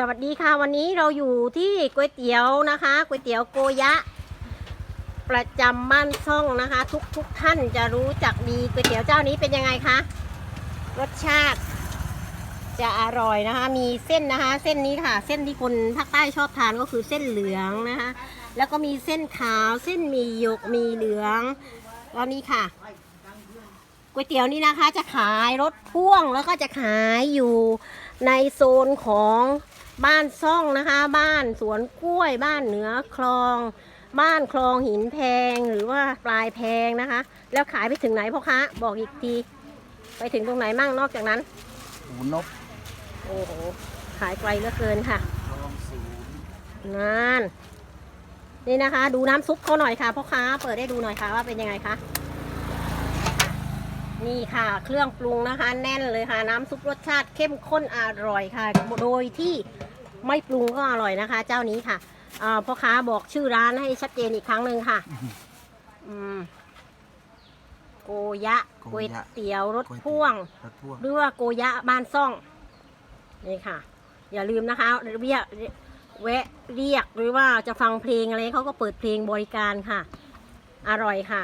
สวัสดีค่ะวันนี้เราอยู่ที่ก๋วยเตี๋ยวนะคะก๋วยเตี๋ยวโกยะ ประจำบ้านซ่องนะคะ ทุกทุกท่านจะรู้จักดีก๋วยเตี๋ยวเจ้านี้เป็นยังไงคะรสชาติ จะอร่อยนะคะ มีเส้นนะคะ เส้นนี้ค่ะ เส้นที่คนภาคใต้ชอบทานก็คือเส้นเหลืองนะคะ แล้วก็มีเส้นขาวเส้นมีหยกมีเหลืองแล้วนี่ค่ะก๋วยเตี๋ยวนี่นะคะจะขายรถพ่วงแล้วก็จะขายอยู่ในโซนของ บ้านซ่องนะคะ บ้านสวนกล้วย บ้านเหนือคลอง บ้านคลองหินแพงหรือว่าปลายแพงนะคะ แล้วขายไปถึงไหนพ่อคะบอกอีกที ไปถึงตรงไหนมั่งนอกจากนั้นหูนกโอ้โหขายไกลเหลือเกินค่ะคลองศูนย์นานนี่นะคะ ดูน้ำซุปเขาหน่อยค่ะพ่อค้าเปิดให้ดูหน่อยค่ะว่าเป็นยังไงคะนี่ค่ะ เครื่องปรุงนะคะ แน่นเลยค่ะ น้ำซุปรสชาติเข้มข้นอร่อยค่ะ โดยที่ ไม่ปรุงก็อร่อยนะคะ เจ้านี้ค่ะอ่าพ่อค้าบอกชื่อร้านให้ชัดเจนอีกครั้งหนึ่งค่ะอืมโกยะก๋วยเตี๋ยวรถพ่วงรถพ่วง หรือว่าโกยะบ้านซ่องนี่ค่ะ อย่าลืมนะคะเรียกแวะเรียกหรือว่าจะฟังเพลงอะไรเขาก็เปิดเพลงบริการค่ะ อร่อยค่ะ